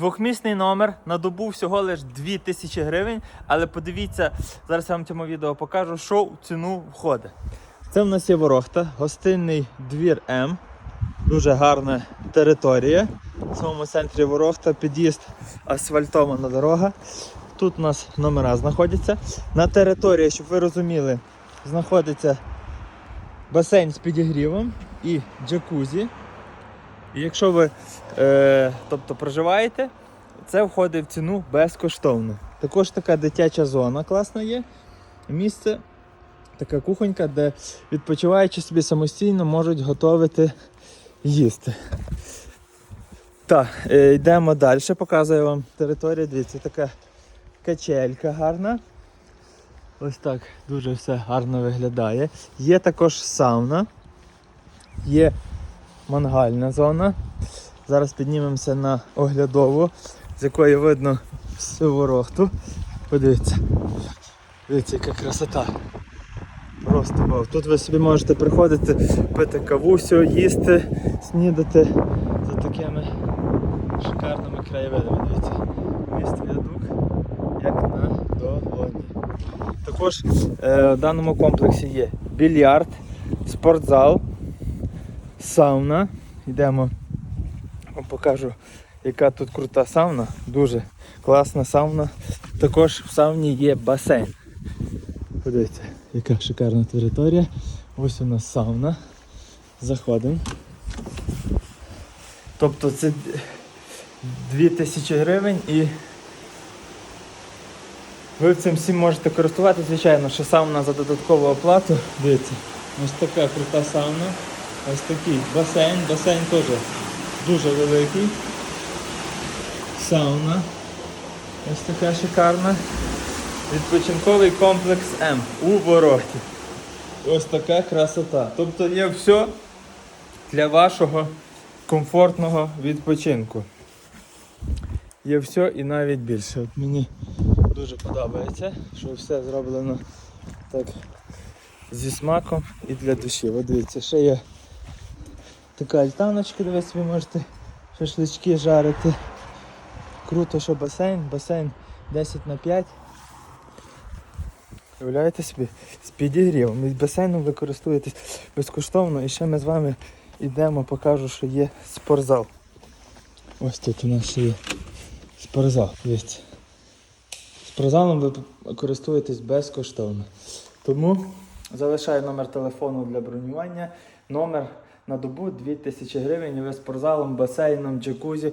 Двохмісний номер на добу всього лиш 2000 гривень. Але подивіться, зараз я вам цьому відео покажу, що в ціну входить. Це в нас є ворохта, гостинний двір М. Дуже гарна територія. В самому центрі ворохта, під'їзд, асфальтована дорога. Тут у нас номера знаходяться. На території, щоб ви розуміли, знаходиться басейн з підігрівом і джакузі. Якщо ви е, тобто, проживаєте, це входить в ціну безкоштовно. Також така дитяча зона класна є. Місце, така кухонька, де відпочиваючи собі самостійно можуть готувати їсти. Так, е, йдемо далі, показую вам територію. Дивіться, така качелька гарна. Ось так дуже все гарно виглядає. Є також сауна, є мангальна зона. Зараз піднімемося на оглядову, з якої видно всю ворохту. Подивіться. Дивіться, яка красота. Просто вау. Тут ви собі можете приходити, пити кавусю, їсти, снідати за такими шикарними краєвидами. Дивіться. Міст віадук, як на долоні. Також е, в даному комплексі є більярд, спортзал, сауна. Йдемо, вам покажу, яка тут крута сауна. Дуже класна сауна. Також в сауні є басейн. Подивіться, яка шикарна територія. Ось у нас сауна. Заходимо. Тобто це 2000 гривень і ви цим всім можете користуватися, звичайно, що сауна за додаткову оплату. Дивіться, ось така крута сауна. Ось такий басейн. Басейн теж дуже великий. Сауна. Ось така шикарна. Відпочинковий комплекс М у Ворохті. Ось така красота. Тобто є все для вашого комфортного відпочинку. Є все і навіть більше. От мені дуже подобається, що все зроблено так зі смаком і для душі. От дивіться, ще є така альтаночка, де ви можете шашлички жарити. Круто, що басейн, басейн 10 на 5. Уявляєте собі, з підігрівом. Від басейну ви користуєтесь безкоштовно і ще ми з вами йдемо, покажу, що є спортзал. Ось тут у нас є спортзал. Дивіться. Спортзалом ви користуєтесь безкоштовно. Тому залишаю номер телефону для бронювання. Номер на добу 2000 гривень. Ви спортзалом, басейном, джакузі